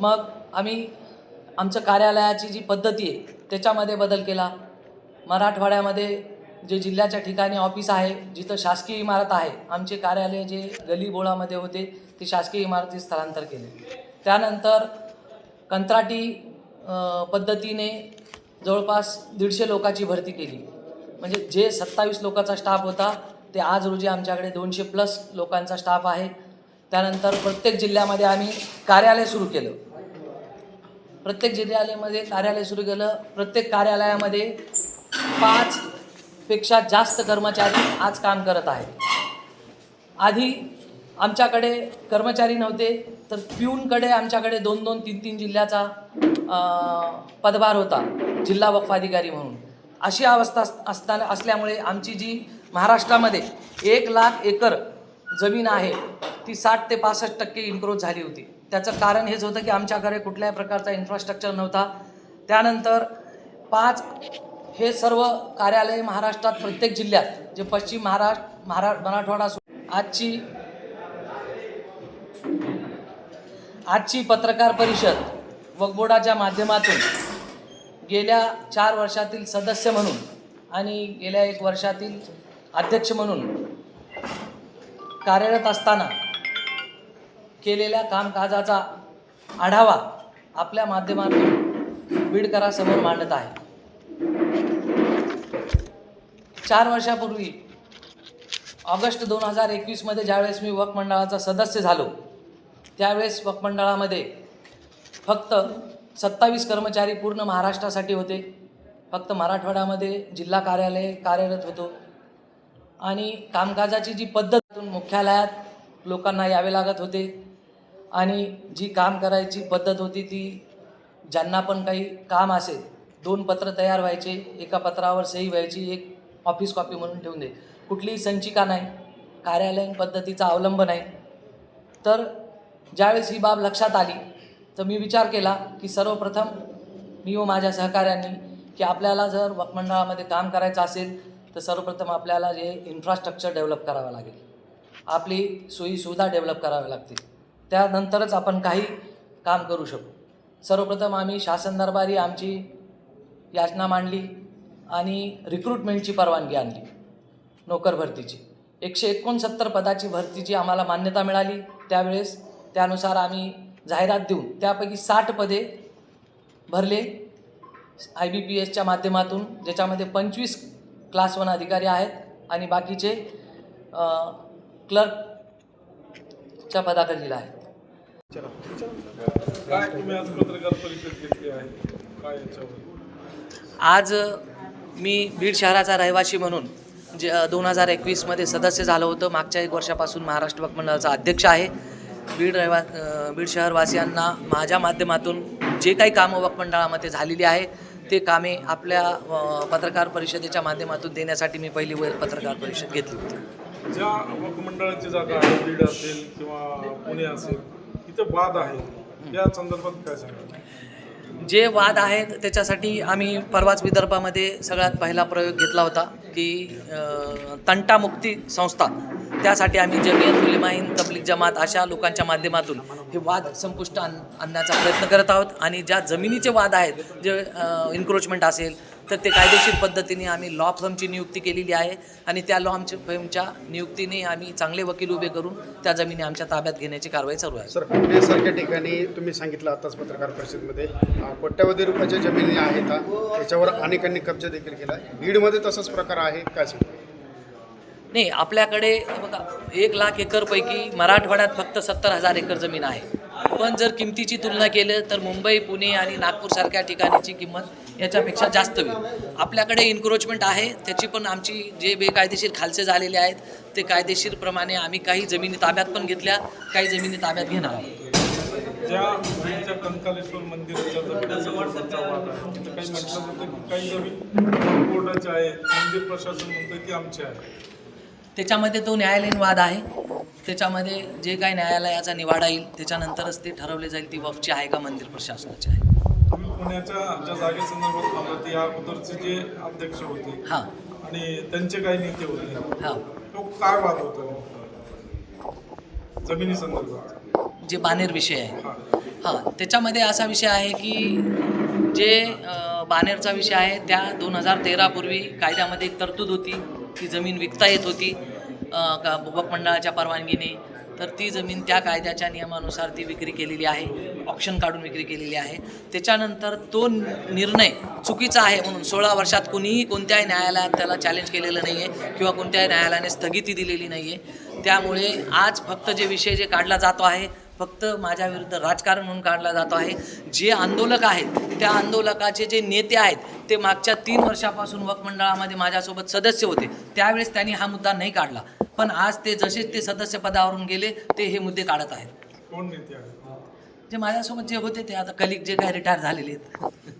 मग आम्ही आमचं कार्यालयाची जी पद्धती आहे त्याच्यामध्ये बदल केला. मराठवाड्यामध्ये जे जिल्ह्याच्या ठिकाणी ऑफिस आहे जिथं शासकीय इमारत आहे आमचे कार्यालय जे गलीबोळामध्ये होते ते शासकीय इमारतीत स्थलांतर केले. त्यानंतर कंत्राटी पद्धतीने जवळपास दीडशे लोकांची भरती केली. म्हणजे जे सत्तावीस लोकांचा स्टाफ होता ते आज रोजी आमच्याकडे दोनशे प्लस लोकांचा स्टाफ आहे. त्यानंतर प्रत्येक जिल्ह्यामध्ये आम्ही कार्यालय सुरू केलं. प्रत्येक जिल्ह्यामध्ये कार्यालय सुरू केलं. प्रत्येक कार्यालयामध्ये पाचपेक्षा जास्त कर्मचारी आज काम करत आहेत. आधी आमच्याकडे कर्मचारी नव्हते तर प्यूनकडे आमच्याकडे दोन दोन तीन तीन जिल्ह्याचा पदभार होता जिल्हा वक्फाधिकारी म्हणून. अशी अवस्था अस- असताना असल्यामुळे आमची जी महाराष्ट्रामध्ये एक लाख एकर जमीन आहे ती साठ ते पासष्ट टक्के इन्क्रोच झाली होती. त्याचं कारण हेच होतं की आमच्याकडे कुठल्याही प्रकारचा इन्फ्रास्ट्रक्चर नव्हता. त्यानंतर पाच हे सर्व कार्यालय महाराष्ट्रात प्रत्येक जिल्ह्यात जे पश्चिम महाराष्ट्र महारा मराठवाडा आजची आजची पत्रकार परिषद वकबोर्डाच्या माध्यमातून गेल्या चार वर्षातील सदस्य म्हणून आणि गेल्या एक वर्षातील अध्यक्ष म्हणून कार्यरत असताना केलेल्या कामकाजाचा आढावा आपल्या माध्यमातून बीडकरासमोर मांडत आहे. चार वर्षापूर्वी ऑगस्ट दोन हजार एकवीसमध्ये ज्यावेळेस मी वक मंडळाचा सदस्य झालो त्यावेळेस वक मंडळामध्ये फक्त सत्तावीस कर्मचारी पूर्ण महाराष्ट्रासाठी होते. फक्त मराठवाड्यामध्ये जिल्हा कार्यालय कार्यरत होतो. आणि कामकाजाची जी पद्धतून मुख्यालयात लोकांना यावे लागत होते. आणि जी काम करायची पद्धत होती ती ज्यांना पण काही काम असेल दोन पत्र तयार व्हायचे एका पत्रावर सही व्हायची एक ऑफिस कॉपी म्हणून ठेवून दे. कुठलीही संचिका नाही कार्यालयीन पद्धतीचा अवलंब नाही तर ज्यावेळेस ही बाब लक्षात आली तर मी विचार केला की सर्वप्रथम मी व माझ्या सहकाऱ्यांनी की आपल्याला जर मंडळामध्ये काम करायचं असेल तर सर्वप्रथम आपल्याला जे इन्फ्रास्ट्रक्चर डेव्हलप करावं लागेल. आपली सोयीसुविधा डेव्हलप कराव्या लागतील. त्यानंतरच आपण काही काम करू शकू. सर्वप्रथम आम्ही शासन दरबारी आमची याचना मांडली आणि रिक्रुटमेंटची परवानगी आणली नोकर भरतीची. एकशे एकोणसत्तर पदाची भरतीची आम्हाला मान्यता मिळाली. त्यावेळेस त्यानुसार आम्ही जाहिरात देऊन त्यापैकी साठ पदे भरले. आय बी पी एसच्या माध्यमातून ज्याच्यामध्ये पंचवीस क्लास वन अधिकारी आहेत आणि बाकीचे क्लर्कच्या पदाखालील आहेत. आहे आज मी बीड शहराचा रहिवासी म्हणून जे दोन हजार एकवीसमध्ये सदस्य झालं होतं मागच्या एक वर्षापासून महाराष्ट्र वक्फ मंडळाचा अध्यक्ष आहे. बीड रहिवा बीड शहरवासियांना माझ्या माध्यमातून जे काही कामं वक्फ मंडळामध्ये झालेली आहे ते कामे आपल्या पत्रकार परिषदेच्या माध्यमातून देण्यासाठी मी पहिली वेळ पत्रकार परिषद घेतली होती. ज्या मंडळाची जागा आहे बीड असेल किंवा पुणे असेल जे वाद आहे या संदर्भात काय सांगा जे वाद आहेत त्याच्यासाठी आम्ही परवाच विदर्भामध्ये सगळ्यात पहिला प्रयोग घेतला होता की तंटामुक्ती संस्था. त्यासाठी आम्ही जमियत उलेमाईन तबलीग जमात अशा लोकांच्या माध्यमातून हे वाद संपुष्ट आण आणण्याचा प्रयत्न करत आहोत. आणि ज्या जमिनीचे वाद आहेत जे इन्क्रोचमेंट असेल तर ते कायदेशीर पद्धतीने आम्ही लॉ फर्मची नियुक्ती केलेली आहे. आणि त्या लॉ फर्मच्या नियुक्तीने आम्ही चांगले वकील उभे करून त्या जमिनी आमच्या ताब्यात घेण्याची कारवाई चालू आहे. सर पुण्यासारख्या ठिकाणी तुम्ही सांगितलं आताच पत्रकार परिषदेमध्ये कोट्यावधी रुपयाच्या जमिनी आहेत त्याच्यावर अनेकांनी कब्जा देखील केला बीडमध्ये तसाच प्रकार आहे काय नाही आपल्याकडे बघा एक लाख एकरपैकी मराठवाड्यात फक्त सत्तर हजार एकर जमीन आहे. पण जर किमतीची तुलना केलं तर मुंबई पुणे आणि नागपूरसारख्या ठिकाणीची किंमत याच्यापेक्षा जास्त होईल. आपल्याकडे इन्क्रोचमेंट आहे त्याची पण आमची जे बेकायदेशीर खालसे झालेले आहेत ते कायदेशीरप्रमाणे आम्ही काही जमिनी ताब्यात पण घेतल्या काही जमिनी ताब्यात घेणार आहोत ज्या मंदिराच्या जमिनीचा वाद आहे तिथं काही म्हटलं की काही जमीन मंदिर प्रशासन म्हणतं की आमची आहे. त्याच्यामध्ये तो न्यायालयीन वाद आहे. त्याच्यामध्ये जे काही न्यायालयाचा निवाडा येईल त्याच्यानंतरच ते ठरवले जाईल ती वफची आहे का मंदिर प्रशासनाची आहे. पुण्याच्या ज्या जागेसंदर्भात बोलला ते या अगोदरचे जे अध्यक्ष होते हां. आणि त्यांचे काही नेते होते हां. तो काय वाद होता? जमिनी संदर्भात. जे बानेर विषय आहे. हा. त्याच्यामध्ये असा विषय आहे की जे बानेरचा विषय आहे त्या दोन हजार तेरापूर्वी कायद्यामध्ये एक तरतूद होती. ती जमीन विकता येत होती का वक्फ मंडळाच्या परवानगीने तर ती जमीन त्या कायद्याच्या नियमानुसार ती विक्री केलेली आहे ऑप्शन काढून विक्री केलेली आहे. त्याच्यानंतर तो निर्णय चुकीचा आहे म्हणून सोळा वर्षात कुणीही कोणत्याही न्यायालयात त्याला चॅलेंज केलेलं नाही आहे किंवा कोणत्याही न्यायालयाने स्थगिती दिलेली नाही आहे त्यामुळे आज फक्त जे विषय जे काढला जातो आहे फक्त माझ्या विरुद्ध राजकारण म्हणून काढला जातो आहे. जे आंदोलक आहेत त्या आंदोलकाचे जे नेते आहेत ते मागच्या तीन वर्षापासून वक्फ मंडळामध्ये माझ्यासोबत सदस्य होते. त्यावेळेस त्यांनी हा मुद्दा नाही काढला. पण आज ते जसे ते सदस्य पदावरून गेले ते हे मुद्दे काढत आहेत. कोण नेते आहेत? जे माझ्यासोबत जे होते ते आता कलिक जे काय रिटायर झालेले आहेत.